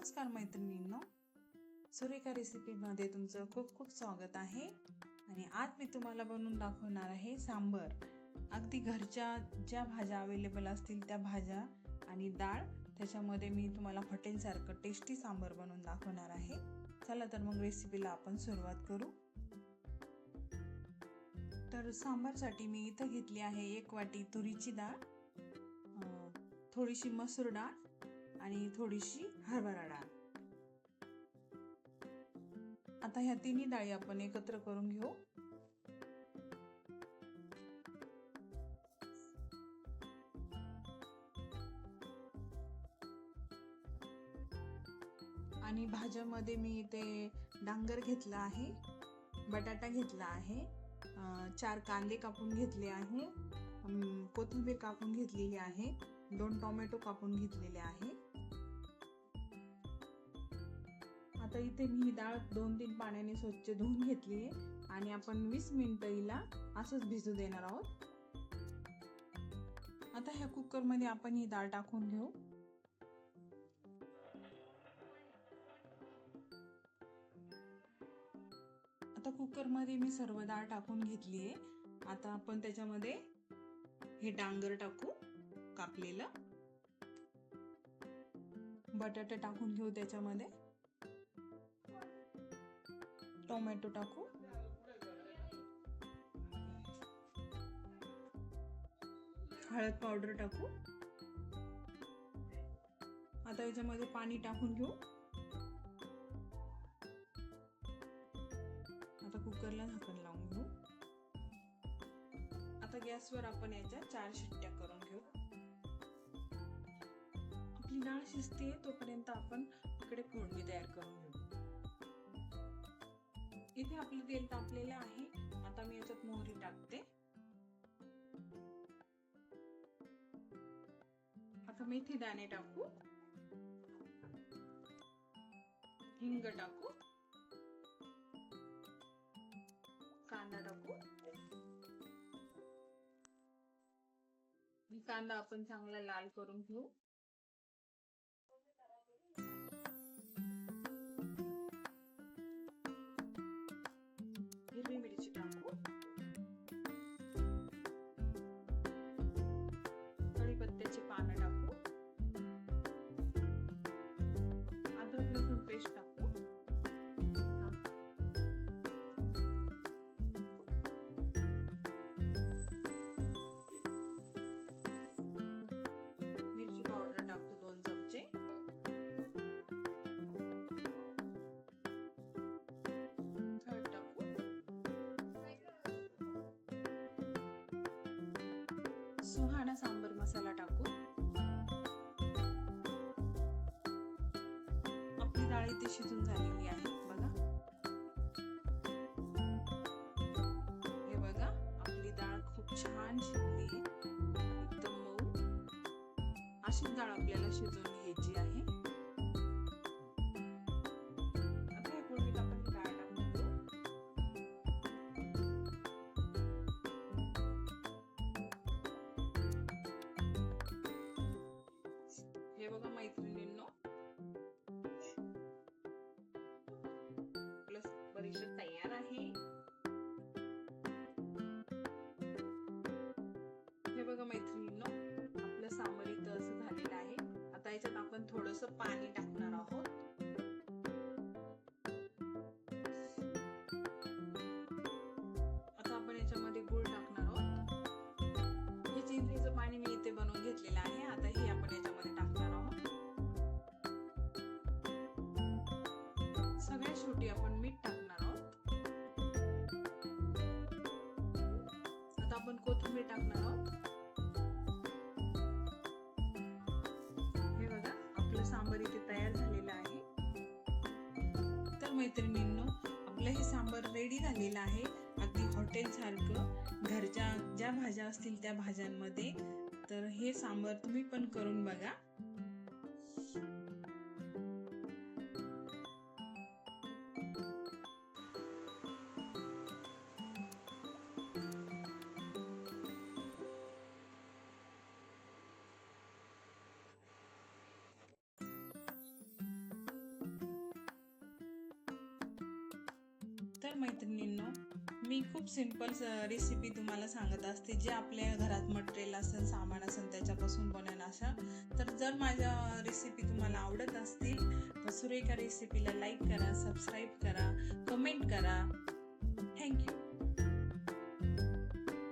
नमस्कार मैत्रिणींनो. सुरेखा रेसिपीमध्ये तुमचं खूप खूप स्वागत आहे. आणि आज मी तुम्हाला बनवून दाखवणार आहे सांबर. अगदी घरच्या ज्या भाज्या अवेलेबल असतील त्या भाज्या आणि डाळ त्याच्यामध्ये मी तुम्हाला हॉटेलसारखं टेस्टी सांबर बनवून दाखवणार आहे. चला तर मग रेसिपीला आपण सुरुवात करू. तर सांबारसाठी मी इथं घेतली आहे एक वाटी तुरीची डाळ थोडीशी मसूर डाळ आणि थोडीशी हरभरा डाळ. आता ह्या तिन्ही डाळी आपण एकत्र करून घेऊ. आणि भाज्यामध्ये मी इथे डांगर घेतला आहे बटाटा घेतला आहे चार कांदे कापून घेतले आहे कोथिंबीर कापून घेतलेली आहे दोन टोमॅटो कापून घेतलेले आहे. आता इथे मी ही डाळ दोन तीन पाण्याने स्वच्छ धुवून घेतली आहे आणि आपण वीस मिनिटं हिला असंच भिजू देणार आहोत. आता ह्या कुकरमध्ये आपण ही डाळ टाकून घेऊ. आता कुकरमध्ये मी सर्व डाळ टाकून घेतली आहे. आता आपण त्याच्यामध्ये हे डांगर टाकू कापलेलं. बटाटा टाकून घेऊ त्याच्यामध्ये. टोमॅटो टाकू. हळद पावडर टाकू. आता याच्यामध्ये पाणी टाकून घेऊ. आता कुकरला झाकण लावून घेऊ. आता गॅसवर आपण याच्या चार शिट्ट्या करून घेऊ. आपली डाळ शिजते तोपर्यंत आपण इथे आपलं तेल तापलेलं आहे. आता मी याच्यात मोहरी टाकते. आता मेथी दाणे टाकू. हिंग टाकू. कांदा टाकू. कांदा आपण चांगला लाल करून घेऊ. सुहाणा सांबर मसाला टाकू. आपली डाळ इथे शिजून झालेली आहे बघा. हे बघा आपली डाळ खूप छान शिजली. एकदम मऊ. अशीच डाळ आपल्याला शिजवून घ्यायची आहे. थोडस पाणी टाकणार आहोत. आता आपण याच्यामध्ये गुळ टाकणार आहोत. हे चिंचेचं पाणी मी इथे बनवून घेतलेलं आहे. आता हे आपण याच्यामध्ये टाकणार आहोत. सगळ्या शेवटी आपण मीठ टाकणार आहोत. आता आपण कोथिंबीर टाकणार आहोत. मैत्रिणींनो आपलं हे सांबार रेडी झालेलं आहे. अगदी हॉटेलसारखं घरच्या ज्या भाज्या असतील त्या भाज्यांमध्ये. तर हे सांबार तुम्ही पण करून बघा. नमस्कार मैत्रिणींनो. मी खूप सिंपल रेसिपी तुम्हाला सांगत असते जे आपल्या घरात मटेरियल असेल सामान असेल त्याच्यापासून बनवणं अशा तर जर माझ्या रेसिपी तुम्हाला आवडत असतील तर सुरेखा रेसिपीला लाईक करा सबस्क्राईब करा कमेंट करा. थँक्यू